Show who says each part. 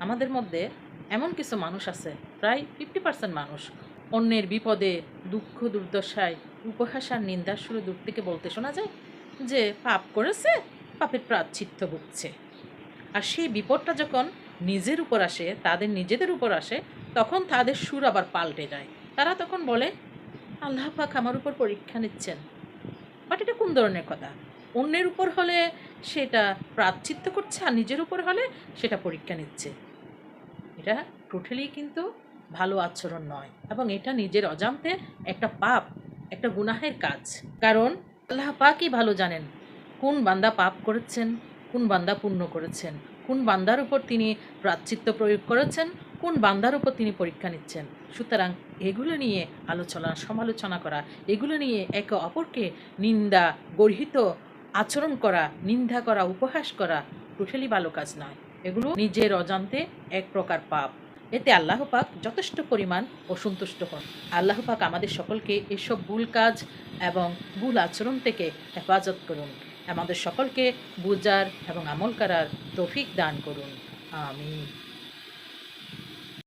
Speaker 1: আমাদের মধ্যে এমন কিছু মানুষ আছে, প্রায় ফিফটি পার্সেন্ট মানুষ। অন্যের বিপদে, দুঃখ, দুর্দশায়, উপহাস আর নিন্দার সুরে দূর থেকে বলতে শোনা যায় যে, পাপ করেছে, পাপের প্রাচ্ছিত্য ভুগছে। আর সেই বিপদটা যখন নিজের উপর আসে, তাদের নিজেদের উপর আসে, তখন তাদের সুর আবার পাল্টে যায়। তারা তখন বলে, আল্লাহ পাক আমার উপর পরীক্ষা নিচ্ছেন। বাট এটা কোন ধরনের কথা? অন্যের উপর হলে সেটা প্রাচ্ছিত্য করছে আর নিজের উপর হলে সেটা পরীক্ষা নিচ্ছে। এটা টোটালি কিন্তু ভালো আচরণ নয়। এবং এটা নিজের অজান্তে একটা পাপ, একটা গুনাহের কাজ। কারণ আল্লাহ পাকই ভালো জানেন কোন বান্দা পাপ করেছেন, কোন বান্দা পুণ্য করেছেন, কোন বান্দার উপর তিনি প্রাচ্ছিত্য প্রয়োগ করেছেন, কোন বান্দার উপর তিনি পরীক্ষা নিচ্ছেন। সুতরাং এগুলো নিয়ে আলোচনা, সমালোচনা করা, এগুলো নিয়ে একে অপরকে নিন্দা, গর্হিত আচরণ করা, নিন্দা করা, উপহাস করা টোটালি ভালো কাজ নয়। এগুলো নিজের অজান্তে এক প্রকার পাপ। এতে আল্লাহ পাক যথেষ্ট পরিমাণ অসন্তুষ্ট হন। আল্লাহ পাক আমাদের সকলকে এসব ভুল কাজ এবং ভুল আচরণ থেকে হেফাজত করুন। আমাদের সকলকে বুজার এবং আমল করার তৌফিক দান করুন। আমিন।